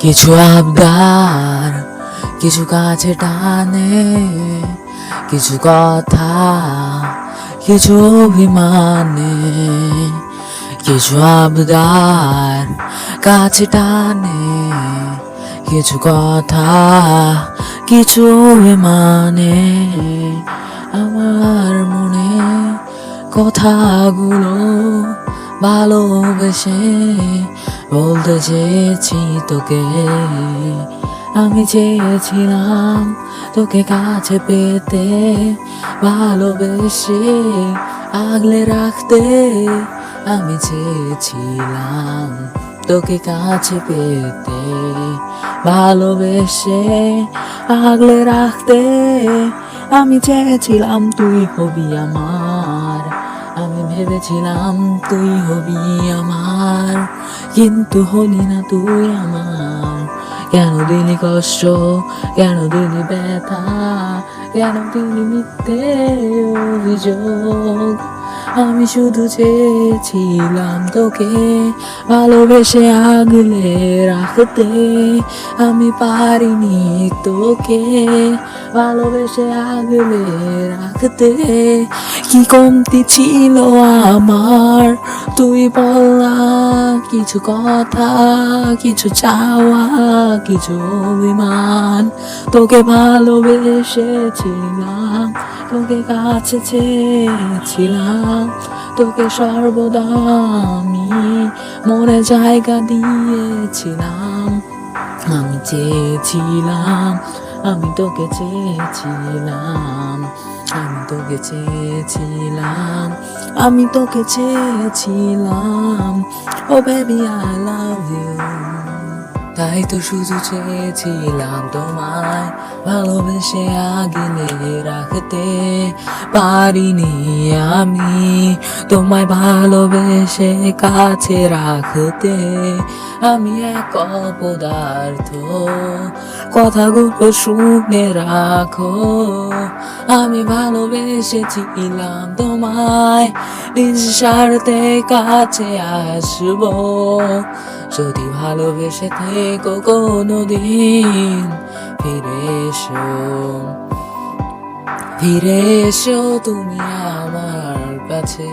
কিছু আবদার, কিছু কাছে টানে, কিছু কথা, কিছু অভিমানে, কিছু আবদার কাছে টানে, কিছু কথা, কিছু অভিমানে। আমার মনে কথাগুলো ভালোবেসে বলতে চেয়েছি তোকে। আমি চেয়েছিলাম তোকে কাছে পেতে। ভালোবেসে আগলে রাখতে আমি চেয়েছিলাম তোকে কাছে পেতে। ভালোবেসে আগলে রাখতে আমি চেয়েছিলাম তুই হবি আমার। আমি ভেবেছিলাম তুই হবি আমার। কিন্তু হলি না তুই আমার। কেন দিলি কষ্ট? কেন দিলি ব্যথা? কেন দিলি মিথ্যে অভিযোগ? আমি শুধু চেয়েছিলাম তোকে ভালোবেসে আগলে রাখতে। আমি পারিনি তোকে ভালোবেসে আগলে রাখতে। কি কমতি ছিল আমার? তুই বললা, কিছু কথা, কিছু চাওয়া, কিছু অভিমান। তোকে ভালোবেসেছিলাম, তোকে কাছে চেয়েছিলাম, তোকে সর্বদা আমি মনে জায়গা দিয়েছিলাম। আমি চেয়েছিলাম, আমি তোকে চেয়েছিলাম। আমি তোকে চেয়েছিলাম আমি তোকে চেয়েছিলাম। ও বেবি আই লাভ ইউ তাই তো শুধু চেয়েছিলাম তোমায় ভালোবেসে আগলে রাখতে। পারিনি আমি তোমায় ভালোবেসে কাছে রাখতে। আমি এক অপদার্থ, কথাগুলো শুনে রাখো। আমি ভালোবেসেছিলাম তোমায়, নিজ স্বার্থে কাছে আসব। যদি ভালোবেসে থেকো কোনো দিন ফিরে এসো। ফিরে এসো তুমি আমার কাছে।